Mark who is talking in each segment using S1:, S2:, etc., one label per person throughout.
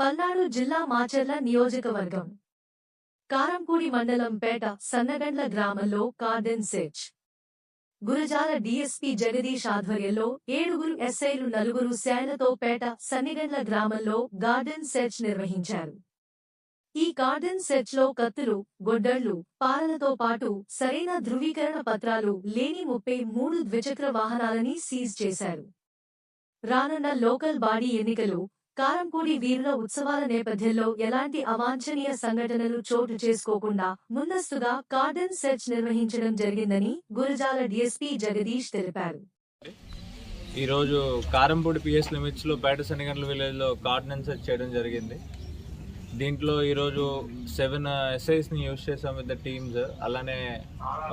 S1: పల్నాడు జిల్లా మాచర్ల నియోజకవర్గం. కారంపూడి మండలం పేట సన్నగండ్ల గ్రామంలో cordon search. Gurajala DSP Jagadish ఆధ్వర్యంలో ఏడుగురు ఎస్ఐలు నలుగురు శాయలతో పేట సన్నిగండ్ల గ్రామంలో గార్డెన్ సెర్చ్ నిర్వహించారు. ఈ గార్డెన్ సెర్చ్లో కత్తులు గొడ్డళ్ళు పాలనతో పాటు సరైన ధృవీకరణ పత్రాలు లేని ముప్పై మూడు ద్విచక్ర వాహనాలని సీజ్ చేశారు. రానున్న లోకల్ బాడీ ఎన్నికలు కారంపూడి వీరుల ఉత్సవాల నేపథ్యంలో ఎలాంటి అవాంఛనీయ సంఘటనలు చోటు చేసుకోకుండా ముందస్తుగా కార్డన్ సెర్చ్ నిర్వహించడం జరిగిందని గురజాల డీఎస్పీ జగదీష్ తెలిపారు.
S2: ఈరోజు కారంపూడి పిఎస్ లిమిట్స్లో పేట శనిగండ్ల విలేజ్లో సెర్చ్ చేయడం జరిగింది. దీంట్లో ఈరోజు సెవెన్ ఎస్ఐస్ని యూజ్ చేసాం విత్ ద టీమ్స్. అలానే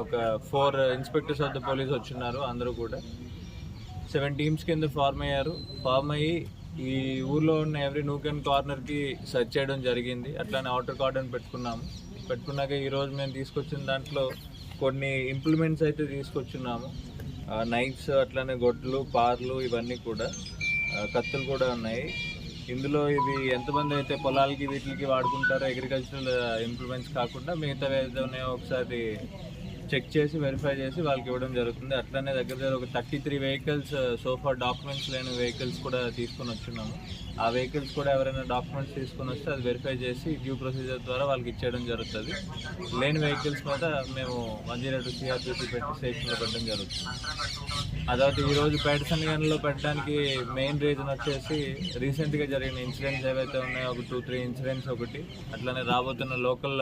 S2: ఒక four inspectors of the police వచ్చిన్నారు అందరూ కూడా. సెవెన్ టీమ్స్ కింద ఫార్మ్ అయ్యారు. ఫార్మ్ అయ్యి ఈ ఊర్లో ఉన్న ఎవ్రీ నూక్ అండ్ కార్నర్కి సెర్చ్ చేయడం జరిగింది. అట్లానే అవుటర్ కార్డన్ పెట్టుకున్నాము. పెట్టుకున్నాక ఈరోజు మేము తీసుకొచ్చిన దాంట్లో కొన్ని ఇంప్లిమెంట్స్ అయితే తీసుకొచ్చున్నాము. నైఫ్స్ అట్లానే గొడ్లు పార్లు ఇవన్నీ కూడా కత్తులు కూడా ఉన్నాయి. ఇందులో ఇవి ఎంతమంది అయితే పొలాలకి వీటికి వాడుకుంటారో అగ్రికల్చరల్ ఇంప్లిమెంట్స్ కాకుండా మిగతా ఏదైనా ఉన్నాయో ఒకసారి చెక్ చేసి వెరిఫై చేసి వాళ్ళకి ఇవ్వడం జరుగుతుంది. అట్లనే దగ్గర దగ్గర ఒక థర్టీ త్రీ వెహికల్స్ సోఫా డాక్యుమెంట్స్ లేని వెహికల్స్ కూడా తీసుకొని వచ్చున్నాము ఆ వెహికల్స్ కూడా ఎవరైనా డాక్యుమెంట్స్ తీసుకొని వస్తే అది వెరిఫై చేసి డ్యూ ప్రొసీజర్ ద్వారా వాళ్ళకి ఇచ్చేయడం జరుగుతుంది. లేని వెహికల్స్ మీద మేము వన్ జీరో టూ సిఆర్టీసీ పెట్టి స్టేషన్లో పెట్టడం జరుగుతుంది. అదొకటి ఈరోజు పేట గన్లో పెట్టడానికి మెయిన్ రీజన్ వచ్చేసి రీసెంట్గా జరిగిన ఇన్సిడెంట్స్ ఏవైతే ఉన్నాయో ఒక టూ త్రీ ఇన్సిడెంట్స్ ఒకటి అట్లనే రాబోతున్న లోకల్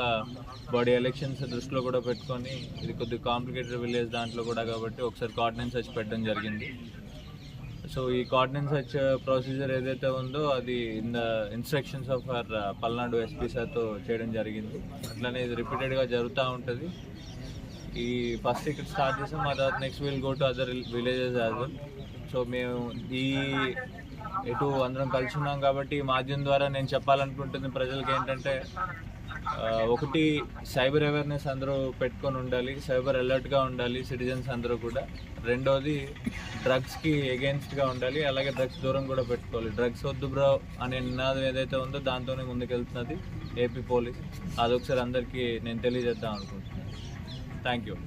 S2: బాడీ ఎలక్షన్స్ దృష్టిలో కూడా పెట్టుకొని ఇది కొద్దిగా కాంప్లికేటెడ్ విలేజ్ దాంట్లో కూడా కాబట్టి ఒకసారి కార్డినెన్స్ వచ్చి పెట్టడం జరిగింది. సో ఈ కార్డినెన్స్ సెర్చ్ ప్రొసీజర్ ఏదైతే ఉందో అది in the instructions of our Palnadu SP సార్తో చేయడం జరిగింది. అట్లనే ఇది రిపీటెడ్గా జరుగుతూ ఉంటుంది. ఈ ఫస్ట్ ఇక్కడ స్టార్ట్ చేసాం ఆ తర్వాత next will go to other villages as well so మేము ఈ ఎటు అందరం కలిసి ఉన్నాం కాబట్టి ఈ మాధ్యమం ద్వారా నేను చెప్పాలనుకుంటుంది ప్రజలకు ఏంటంటే ఒకటి సైబర్ అవేర్నెస్ అందరూ పెట్టుకొని ఉండాలి సైబర్ అలర్ట్గా ఉండాలి సిటిజన్స్ అందరూ కూడా. రెండోది డ్రగ్స్కి ఎగెన్స్ట్గా ఉండాలి అలాగే డ్రగ్స్ దూరం కూడా పెట్టుకోవాలి. డ్రగ్స్ వద్దు బ్రో అనే నినాదం ఏదైతే ఉందో దాంతోనే ముందుకెళ్తున్నది ఏపీ పోలీస్. అదొకసారి అందరికీ నేను తెలియజేద్దాం అనుకుంటున్నాను. Thank you.